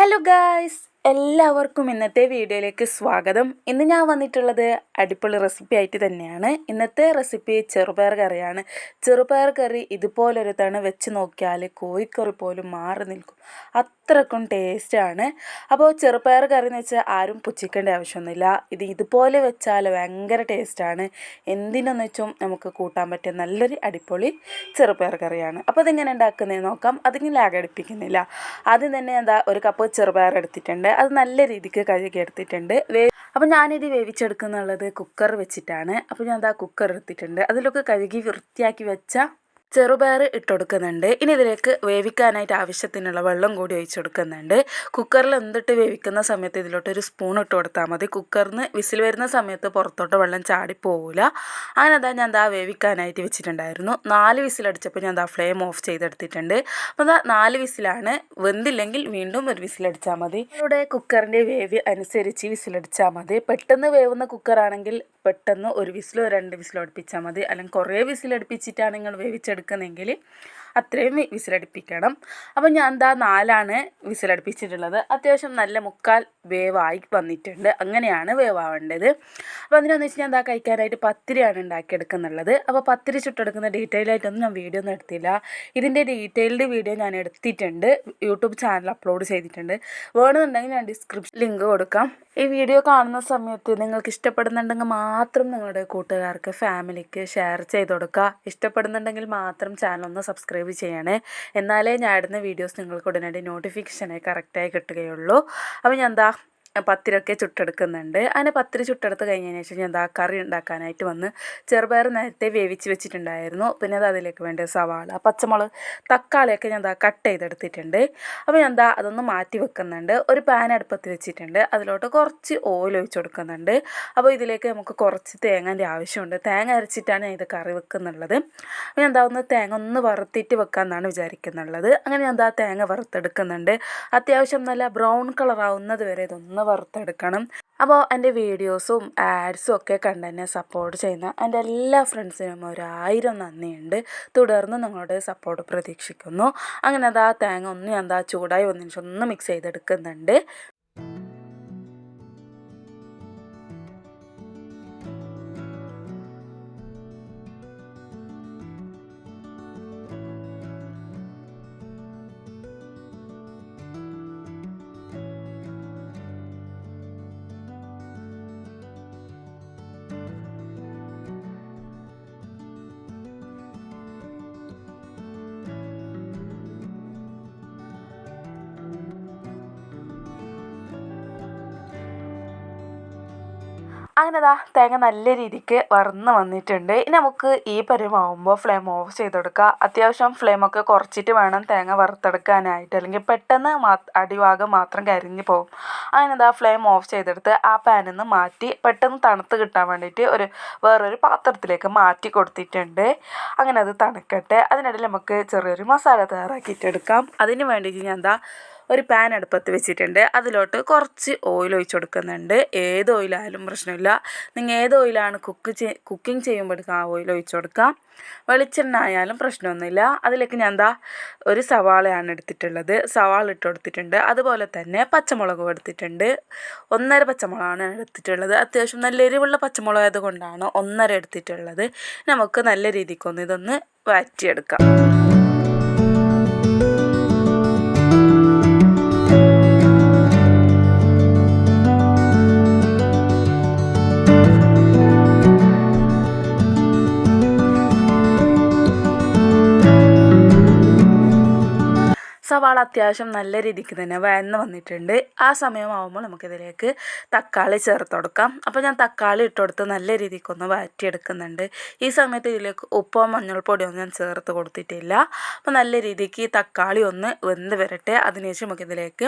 Hello guys എല്ലാവർക്കും ഇന്നത്തെ വീഡിയോയിലേക്ക് സ്വാഗതം. ഇന്ന് ഞാൻ വന്നിട്ടുള്ളത് അടിപൊളി റെസിപ്പി ആയിട്ട് തന്നെയാണ്. ഇന്നത്തെ റെസിപ്പി ചെറുപയർ കറിയാണ്. ചെറുപയർ കറി ഇതുപോലൊരു തവണ വെച്ച് നോക്കിയാൽ കോഴിക്കറി പോലും മാറി നിൽക്കും. അത്രക്കും ടേസ്റ്റാണ് അപ്പോൾ ചെറുപയർ കറി എന്ന് വെച്ചാൽ ആരും പുച്ഛിക്കേണ്ട ആവശ്യമൊന്നുമില്ല. ഇത് ഇതുപോലെ വെച്ചാൽ ഭയങ്കര ടേസ്റ്റാണ് എന്തിനെന്ന് വെച്ചും നമുക്ക് കൂട്ടാൻ പറ്റിയ നല്ലൊരു അടിപൊളി ചെറുപയർ കറിയാണ്. അപ്പോൾ അതെങ്ങനെ ഉണ്ടാക്കുന്നത് നോക്കാം. അതിങ്ങനെ ലാഗടിപ്പിക്കുന്നില്ല ആദ്യം തന്നെ എന്താ ഒരു കപ്പ് ചെറുപയർ എടുത്തിട്ടുണ്ട്. അത് നല്ല രീതിക്ക് കഴുകി എടുത്തിട്ടുണ്ട്. വേ അപ്പോൾ ഞാനിത് വേവിച്ചെടുക്കുന്നുള്ളത് കുക്കർ വെച്ചിട്ടാണ്. അപ്പോൾ ഞാൻ ആ കുക്കർ എടുത്തിട്ടുണ്ട്. അതിലൊക്കെ കഴുകി വൃത്തിയാക്കി വെച്ച ചെറുപയർ ഇട്ടുകൊടുക്കുന്നുണ്ട് ഇനി ഇതിലേക്ക് വേവിക്കാനായിട്ട് ആവശ്യത്തിനുള്ള വെള്ളം കൂടി ഒഴിച്ചു കൊടുക്കുന്നുണ്ട് കുക്കറിൽ എന്തിട്ട് വേവിക്കുന്ന സമയത്ത് ഇതിലോട്ട് ഒരു സ്പൂൺ ഇട്ട് കൊടുത്താൽ മതി. കുക്കറിന് വിസിൽ വരുന്ന സമയത്ത് പുറത്തോട്ട് വെള്ളം ചാടിപ്പോവില്ല അങ്ങനെ അതാ ഞാൻ ദാ വേവിക്കാനായിട്ട് വെച്ചിട്ടുണ്ടായിരുന്നു. നാല് വിസിലടിച്ചപ്പോൾ ഞാൻ ദാ ഫ്ലെയിം ഓഫ് ചെയ്തെടുത്തിട്ടുണ്ട്. അപ്പോൾ ദാ നാല് വിസിലാണ്. വെന്തില്ലെങ്കിൽ വീണ്ടും ഒരു വിസിലടിച്ചാൽ മതി. ഇവിടെ കുക്കറിന്റെ വേവ് അനുസരിച്ച് വിസിലടിച്ചാൽ മതി. പെട്ടെന്ന് വേവുന്ന കുക്കറാണെങ്കിൽ പെട്ടെന്ന് ഒരു വിസിലോ രണ്ട് വിസിലോ അടുപ്പിച്ചാൽ മതി. അല്ലെങ്കിൽ കുറേ വിസിലടുപ്പിച്ചിട്ടാണ് നിങ്ങൾ വേവിച്ചെടുക്കുന്നതെങ്കിൽ അത്രയും വിസിലടുപ്പിക്കണം. അപ്പോൾ ഞാൻ എന്താ നാലാണ് വിസിലടുപ്പിച്ചിട്ടുള്ളത്. അത്യാവശ്യം നല്ല മുക്കാൽ വേവായി വന്നിട്ടുണ്ട്. അങ്ങനെയാണ് വേവാവേണ്ടത്. അപ്പോൾ അതിനെന്ന് വെച്ചാൽ എന്താ കഴിക്കാനായിട്ട് പത്തിരിയാണ് ഉണ്ടാക്കിയെടുക്കുന്നുള്ളത്. അപ്പോൾ പത്തിരി ചുട്ടെടുക്കുന്ന ഡീറ്റെയിൽ ആയിട്ടൊന്നും ഞാൻ വീഡിയോ ഒന്നും എടുത്തില്ല. ഇതിന്റെ ഡീറ്റെയിൽഡ് വീഡിയോ ഞാൻ എടുത്തിട്ടുണ്ട്. യൂട്യൂബ് ചാനൽ അപ്ലോഡ് ചെയ്തിട്ടുണ്ട്. വേണമെന്നുണ്ടെങ്കിൽ ഞാൻ ഡിസ്ക്രിപ്ഷൻ ലിങ്ക് കൊടുക്കാം. ഈ വീഡിയോ കാണുന്ന സമയത്ത് നിങ്ങൾക്ക് ഇഷ്ടപ്പെടുന്നുണ്ടെങ്കിൽ മാത്രം നിങ്ങളുടെ കൂട്ടുകാർക്ക് ഫാമിലിക്ക് ഷെയർ ചെയ്ത് കൊടുക്കുക. ഇഷ്ടപ്പെടുന്നുണ്ടെങ്കിൽ മാത്രം ചാനൽ ഒന്ന് സബ്സ്ക്രൈബ് ചെയ്യണേ. എന്നാലേ ഞാൻ ഇടുന്ന വീഡിയോസ് നിങ്ങൾക്ക് ഉടനടി നോട്ടിഫിക്കേഷനെ കറക്റ്റായി കിട്ടുകയുള്ളൂ. അപ്പോൾ ഞാൻ എന്താ പത്തിരൊക്കെ ചുട്ടെടുക്കുന്നുണ്ട്. അങ്ങനെ പത്തിരി ചുട്ടെടുത്ത് കഴിഞ്ഞതിന് ശേഷം ഞാൻ എന്താ കറി ഉണ്ടാക്കാനായിട്ട് വന്ന് ചെറുപയർ നേരത്തെ വേവിച്ച് വെച്ചിട്ടുണ്ടായിരുന്നു. പിന്നെ അത് അതിലേക്ക് വേണ്ട സവാള പച്ചമുളക് തക്കാളിയൊക്കെ ഞാൻ എന്താ കട്ട് ചെയ്തെടുത്തിട്ടുണ്ട്. അപ്പോൾ ഞാൻ എന്താ അതൊന്ന് മാറ്റി വെക്കുന്നുണ്ട്. ഒരു പാൻ അടുപ്പത്ത് വെച്ചിട്ടുണ്ട്. അതിലോട്ട് കുറച്ച് ഓയിൽ ഒഴിച്ച് കൊടുക്കുന്നുണ്ട്. അപ്പോൾ ഇതിലേക്ക് നമുക്ക് കുറച്ച് തേങ്ങന്റെ ആവശ്യമുണ്ട്. തേങ്ങ അരച്ചിട്ടാണ് ഞാൻ ഇത് കറി വെക്കുന്നുള്ളത്. ഞാൻ എന്താ ഒന്ന് തേങ്ങ ഒന്ന് വറുത്തിട്ട് വെക്കാമെന്നാണ് വിചാരിക്കുന്നുള്ളത്. അങ്ങനെ ഞാൻ എന്താ തേങ്ങ വറുത്തെടുക്കുന്നുണ്ട്. അത്യാവശ്യം നല്ല ബ്രൗൺ കളർ ആവുന്നത് വരെ ഇതൊന്ന് വറുത്തെടുക്കണം. അപ്പോൾ എന്റെ വീഡിയോസും ആഡ്സും ഒക്കെ കണ്ട് എന്നെ സപ്പോർട്ട് ചെയ്യുന്ന എന്റെ എല്ലാ ഫ്രണ്ട്സിനും ഒരായിരം നന്ദിയുണ്ട്. തുടർന്ന് നിങ്ങളുടെ സപ്പോർട്ട് പ്രതീക്ഷിക്കുന്നു. അങ്ങനെ അതാ തേങ്ങ ഒന്ന് ഞാൻ എന്താ ചൂടായി ഒന്നിനൊന്ന് ഒന്ന് മിക്സ് ചെയ്തെടുക്കുന്നുണ്ട്. അങ്ങനെ ദാ തേങ്ങ നല്ല രീതിക്ക് വറന്ന് വന്നിട്ടുണ്ട്. ഇനി നമുക്ക് ഈ പരുമാവുമ്പോൾ ഫ്ലെയിം ഓഫ് ചെയ്ത് കൊടുക്കുക അത്യാവശ്യം ഫ്ലെയിമൊക്കെ കുറച്ചിട്ട് വേണം തേങ്ങ വറുത്തെടുക്കാനായിട്ട്. അല്ലെങ്കിൽ പെട്ടെന്ന് മാ അടിഭാഗം മാത്രം കരിഞ്ഞു പോകും. അങ്ങനെ ദാ ഫ്ലെയിം ഓഫ് ചെയ്തെടുത്ത് ആ പാനിൽ നിന്ന് മാറ്റി പെട്ടെന്ന് തണുത്ത് കിട്ടാൻ വേണ്ടിയിട്ട് ഒരു വേറൊരു പാത്രത്തിലേക്ക് മാറ്റി കൊടുത്തിട്ടുണ്ട്. അങ്ങനെ അത് തണുക്കട്ടെ. അതിനിടയിൽ നമുക്ക് ചെറിയൊരു മസാല തയ്യാറാക്കിയിട്ടെടുക്കാം. അതിന് വേണ്ടിയിട്ട് ഞാൻ എന്താ ഒരു പാൻ അടുപ്പത്ത് വെച്ചിട്ടുണ്ട്. അതിലോട്ട് കുറച്ച് ഓയിൽ ഒഴിച്ച് കൊടുക്കുന്നുണ്ട്. ഏത് ഓയിലായാലും പ്രശ്നമില്ല. നിങ്ങൾ ഏത് ഓയിലാണ് കുക്ക് ചെയ് കുക്കിംഗ് ചെയ്യുമ്പോഴേക്കും ആ ഓയിൽ ഒഴിച്ച് കൊടുക്കാം വെളിച്ചെണ്ണ ആയാലും പ്രശ്നമൊന്നുമില്ല. അതിലേക്ക് ഞാൻ എന്താ ഒരു സവാളയാണ് എടുത്തിട്ടുള്ളത്. സവാള ഇട്ട് കൊടുത്തിട്ടുണ്ട്. അതുപോലെ തന്നെ പച്ചമുളകും എടുത്തിട്ടുണ്ട്. ഒന്നര പച്ചമുളകാണ് എടുത്തിട്ടുള്ളത്. അത്യാവശ്യം നല്ല എരിവുള്ള പച്ചമുളക് ആയതുകൊണ്ടാണ് ഒന്നര എടുത്തിട്ടുള്ളത്. നമുക്ക് നല്ല രീതിക്കൊന്ന് ഇതൊന്ന് വഴറ്റിയെടുക്കാം. അത്യാവശ്യം നല്ല രീതിക്ക് തന്നെ വഴന്ന് വന്നിട്ടുണ്ട്. ആ സമയമാകുമ്പോൾ നമുക്കിതിലേക്ക് തക്കാളി ചേർത്ത് കൊടുക്കാം. അപ്പോൾ ഞാൻ തക്കാളി ഇട്ട് കൊടുത്ത് നല്ല രീതിക്കൊന്ന് വഴറ്റിയെടുക്കുന്നുണ്ട്. ഈ സമയത്ത് ഇതിലേക്ക് ഉപ്പോ മഞ്ഞൾപ്പൊടിയോ ഞാൻ ചേർത്ത് കൊടുത്തിട്ടില്ല. അപ്പോൾ നല്ല രീതിക്ക് ഈ തക്കാളി ഒന്ന് വെന്ത് വരട്ടെ. അതിനുശേഷം നമുക്കിതിലേക്ക്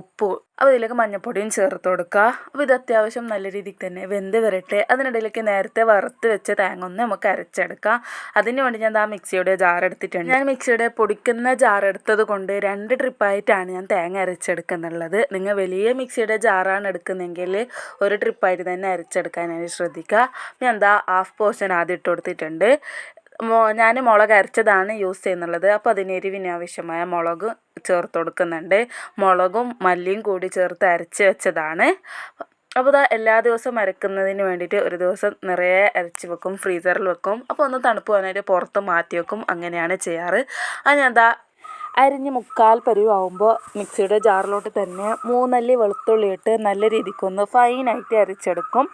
ഉപ്പ് അപ്പോൾ ഇതിലേക്ക് മഞ്ഞൾപ്പൊടിയും ചേർത്ത് കൊടുക്കുക. അപ്പോൾ ഇത് അത്യാവശ്യം നല്ല രീതിക്ക് തന്നെ വെന്ത് വരട്ടെ. അതിനിടയിലേക്ക് നേരത്തെ വറുത്ത് വെച്ച തേങ്ങ ഒന്ന് നമുക്ക് അരച്ചെടുക്കാം. അതിന് വേണ്ടി ഞാൻ ആ മിക്സിയുടെ ജാർ എടുത്തിട്ടുണ്ട്. ഞാൻ മിക്സിയുടെ പൊടിക്കുന്ന ജാർ എടുത്തത് കൊണ്ട് രണ്ട് ട്രിപ്പായിട്ടാണ് ഞാൻ തേങ്ങ അരച്ചെടുക്കുന്നുള്ളത്. നിങ്ങൾ വലിയ മിക്സിയുടെ ജാറാണ് എടുക്കുന്നതെങ്കിൽ ഒരു ട്രിപ്പായിട്ട് തന്നെ അരച്ചെടുക്കാനായിട്ട് ശ്രദ്ധിക്കുക. ഞാൻ എന്താ ഹാഫ് പോർഷൻ ആദ്യം ഇട്ട് കൊടുത്തിട്ടുണ്ട്. ഞാൻ മുളക് അരച്ചതാണ് യൂസ് ചെയ്യുന്നുള്ളത്. അപ്പോൾ അതിന് എരിവിന് ആവശ്യമായ മുളക് ചേർത്ത് കൊടുക്കുന്നുണ്ട്. മുളകും മല്ലിയും കൂടി ചേർത്ത് അരച്ച് വെച്ചതാണ്. അപ്പോൾ ഇതാ എല്ലാ ദിവസവും അരക്കുന്നതിന് വേണ്ടിയിട്ട് ഒരു ദിവസം നിറയെ അരച്ച് വെക്കും ഫ്രീസറിൽ വെക്കും. അപ്പോൾ ഒന്ന് തണുപ്പ് വന്നിട്ട് പുറത്ത് മാറ്റി വെക്കും അങ്ങനെയാണ് ചെയ്യാറ്. അത് ഞാൻ എന്താ അരിഞ്ഞ് മുക്കാൽ പരുവാകുമ്പോൾ മിക്സിയുടെ ജാറിലോട്ട് തന്നെ മൂന്നല്ലി വെളുത്തുള്ളി ഇട്ട് നല്ല രീതിക്കൊന്ന് ഫൈനായിട്ട് അരച്ചെടുക്കും.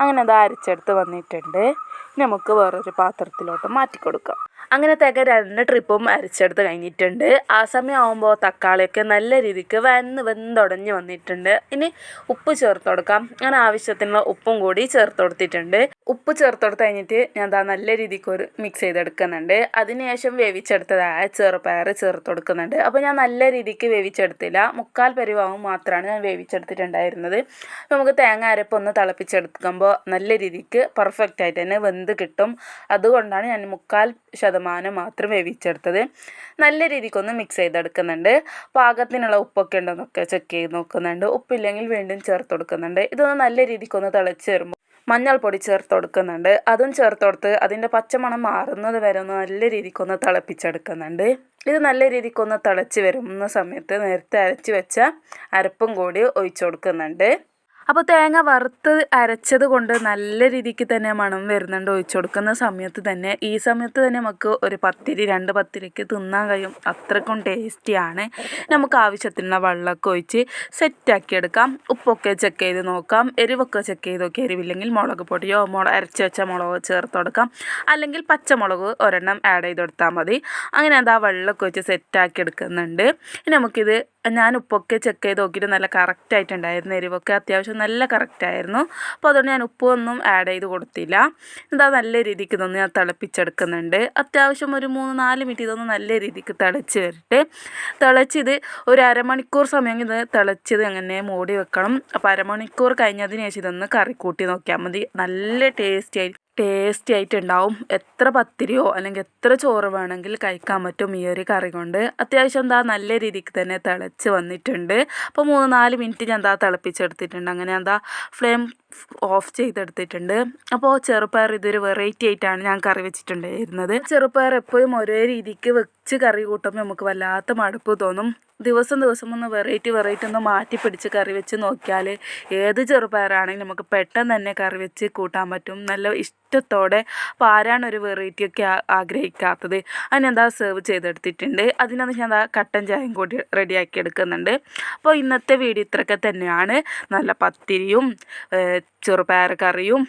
അങ്ങനെ അത് അരച്ചെടുത്ത് വന്നിട്ടുണ്ട്. നമുക്ക് വേറൊരു പാത്രത്തിലോട്ട് മാറ്റി കൊടുക്കാം അങ്ങനെ തിക രണ്ട് ട്രിപ്പും അരച്ചെടുത്ത് കഴിഞ്ഞിട്ടുണ്ട്. ആ സമയമാകുമ്പോൾ തക്കാളിയൊക്കെ നല്ല രീതിക്ക് വന്ന് വെന്തുടഞ്ഞ് വന്നിട്ടുണ്ട്. ഇനി ഉപ്പ് ചേർത്ത് കൊടുക്കാം. അങ്ങനെ ആവശ്യത്തിനുള്ള ഉപ്പും കൂടി ചേർത്ത് കൊടുത്തിട്ടുണ്ട്. ഉപ്പ് ചേർത്ത് കൊടുത്ത് കഴിഞ്ഞിട്ട് ഞാൻ ദാ നല്ല രീതിക്ക് ഒരു മിക്സ് ചെയ്തെടുക്കുന്നുണ്ട്. അതിനുശേഷം വേവിച്ചെടുത്തതായ ചെറുപയർ ചേർത്ത് കൊടുക്കുന്നുണ്ട്. അപ്പോൾ ഞാൻ നല്ല രീതിക്ക് വേവിച്ചെടുത്തില്ല. മുക്കാൽ പരിവാവും മാത്രമാണ് ഞാൻ വേവിച്ചെടുത്തിട്ടുണ്ടായിരുന്നത്. നമുക്ക് തേങ്ങ അരപ്പൊന്ന് തിളപ്പിച്ചെടുക്കുമ്പോൾ നല്ല രീതിക്ക് പെർഫെക്റ്റ് ആയിട്ട് തന്നെ വെന്ത് കിട്ടും. അതുകൊണ്ടാണ് ഞാൻ മുക്കാൽ മാത്രം വേവിച്ചെടുത്തത്. നല്ല രീതിക്കൊന്ന് മിക്സ് ചെയ്തെടുക്കുന്നുണ്ട്. പാകത്തിനുള്ള ഉപ്പൊക്കെ ഉണ്ടോയെന്നൊക്കെ ചെക്ക് ചെയ്ത് നോക്കുന്നുണ്ട്. ഉപ്പില്ലെങ്കിൽ വീണ്ടും ചേർത്ത് കൊടുക്കുന്നുണ്ട്. ഇതൊന്ന് നല്ല രീതിക്കൊന്ന് തിളച്ച് വരുമ്പോൾ മഞ്ഞൾപ്പൊടി ചേർത്ത് കൊടുക്കുന്നുണ്ട്. അതും ചേർത്ത് കൊടുത്ത് അതിന്റെ പച്ചമണം മാറുന്നത് വരെ ഒന്ന് നല്ല രീതിക്കൊന്ന് തിളപ്പിച്ചെടുക്കുന്നുണ്ട്. ഇത് നല്ല രീതിക്കൊന്ന് തിളച്ച് വരുന്ന സമയത്ത് നേരത്തെ അരച്ച് വെച്ച അരപ്പും കൂടി ഒഴിച്ചു കൊടുക്കുന്നുണ്ട്. അപ്പോൾ തേങ്ങ വറുത്ത് അരച്ചത് കൊണ്ട് നല്ല രീതിക്ക് തന്നെ മണം വരുന്നുണ്ട്. ഒഴിച്ചു കൊടുക്കുന്ന സമയത്ത് തന്നെ. ഈ സമയത്ത് തന്നെ നമുക്ക് ഒരു പത്തിരി രണ്ട് പത്തിരിക്ക് തിന്നാൻ കഴിയും. അത്രക്കും ടേസ്റ്റിയാണ്. നമുക്ക് ആവശ്യത്തിനുള്ള വെള്ളമൊക്കെ ഒഴിച്ച് സെറ്റാക്കി എടുക്കാം. ഉപ്പൊക്കെ ചെക്ക് ചെയ്ത് നോക്കാം. എരിവൊക്കെ ചെക്ക് ചെയ്ത് നോക്കി. എരിവില്ലെങ്കിൽ മുളക് പൊടിയോ മുളക് അരച്ച് വെച്ച മുളക് ചേർത്ത് കൊടുക്കാം. അല്ലെങ്കിൽ പച്ചമുളക് ഒരെണ്ണം ആഡ് ചെയ്ത് കൊടുത്താൽ മതി. അങ്ങനെ അത് ആ വെള്ളമൊക്കെ വെച്ച് സെറ്റാക്കി എടുക്കുന്നുണ്ട്. ഇനി നമുക്കിത് ഞാൻ ഉപ്പൊക്കെ ചെക്ക് ചെയ്ത് നോക്കിയിട്ട് നല്ല കറക്റ്റായിട്ടുണ്ടായിരുന്നു എരിവൊക്കെ അത്യാവശ്യം നല്ല കറക്റ്റായിരുന്നു അപ്പോൾ അതുകൊണ്ട് ഞാൻ ഉപ്പൊന്നും ആഡ് ചെയ്ത് കൊടുത്തില്ല. എന്താ നല്ല രീതിക്ക് ഇതൊന്ന് ഞാൻ തിളപ്പിച്ചെടുക്കുന്നുണ്ട്. അത്യാവശ്യം ഒരു മൂന്ന് നാല് മിനിറ്റ് ഇതൊന്ന് നല്ല രീതിക്ക് തിളച്ച് വരട്ടെ. തിളച്ചിത് ഒരു അരമണിക്കൂർ സമയം ഇത് തിളച്ചത് അങ്ങനെ മൂടി വെക്കണം. അപ്പോൾ അരമണിക്കൂർ കഴിഞ്ഞതിന് ശേഷം ഇതൊന്ന് കറി കൂട്ടി നോക്കിയാൽ മതി. നല്ല ടേസ്റ്റി ആയി ടേസ്റ്റി ആയിട്ടുണ്ടാവും. എത്ര പത്തിരിയോ അല്ലെങ്കിൽ എത്ര ചോറ് വേണമെങ്കിൽ കഴിക്കാൻ പറ്റും ഈ ഒരു കറി കൊണ്ട്. അത്യാവശ്യം എന്താ നല്ല രീതിക്ക് തന്നെ തിളച്ച് വന്നിട്ടുണ്ട്. അപ്പോൾ മൂന്ന് നാല് മിനിറ്റ് ഞാൻ എന്താ തിളപ്പിച്ചെടുത്തിട്ടുണ്ട്. അങ്ങനെ എന്താ ഫ്ലെയിം ഓഫ് ചെയ്തെടുത്തിട്ടുണ്ട്. അപ്പോൾ ചെറുപ്പയർ ഇതൊരു വെറൈറ്റി ആയിട്ടാണ് ഞാൻ കറി വെച്ചിട്ടുണ്ടായിരുന്നത്. ചെറുപ്പയർ എപ്പോഴും ഒരേ രീതിക്ക് വെച്ച് കറി കൂട്ടുമ്പോൾ നമുക്ക് വല്ലാത്ത മടുപ്പ് തോന്നും. ദിവസം ദിവസം ഒന്ന് വെറൈറ്റി വെറൈറ്റി ഒന്ന് മാറ്റി പിടിച്ച് കറി വെച്ച് നോക്കിയാൽ ഏത് ചെറുപയറാണെങ്കിലും നമുക്ക് പെട്ടെന്ന് തന്നെ കറി വെച്ച് കൂട്ടാൻ പറ്റും. നല്ല ഇഷ്ടത്തോടെ ആരാണ് ഒരു വെറൈറ്റി ഒക്കെ ആഗ്രഹിക്കാത്തത്? അതിനെന്താ സെർവ് ചെയ്തെടുത്തിട്ടുണ്ട്. അതിനകത്ത് ഞാൻ എന്താ കട്ടൻ ചായയും കൂടി റെഡിയാക്കി എടുക്കുന്നുണ്ട്. അപ്പോൾ ഇന്നത്തെ വീഡിയോ ഇത്രയൊക്കെ തന്നെയാണ്. നല്ല പത്തിരിയും ചെറുപയർ കറിയും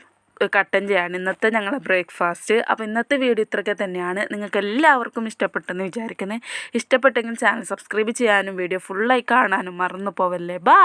കട്ടൻ ചായയാണ് ഇന്നത്തെ ഞങ്ങളെ ബ്രേക്ക്ഫാസ്റ്റ്. അപ്പോൾ ഇന്നത്തെ വീഡിയോ ഇത്രയൊക്കെ തന്നെയാണ്. നിങ്ങൾക്ക് എല്ലാവർക്കും ഇഷ്ടപ്പെട്ടെന്ന് വിചാരിക്കുന്നത് ഇഷ്ടപ്പെട്ടെങ്കിൽ ചാനൽ സബ്സ്ക്രൈബ് ചെയ്യാനും വീഡിയോ ഫുള്ളായി കാണാനും മറന്നു പോവല്ലേ. ബാ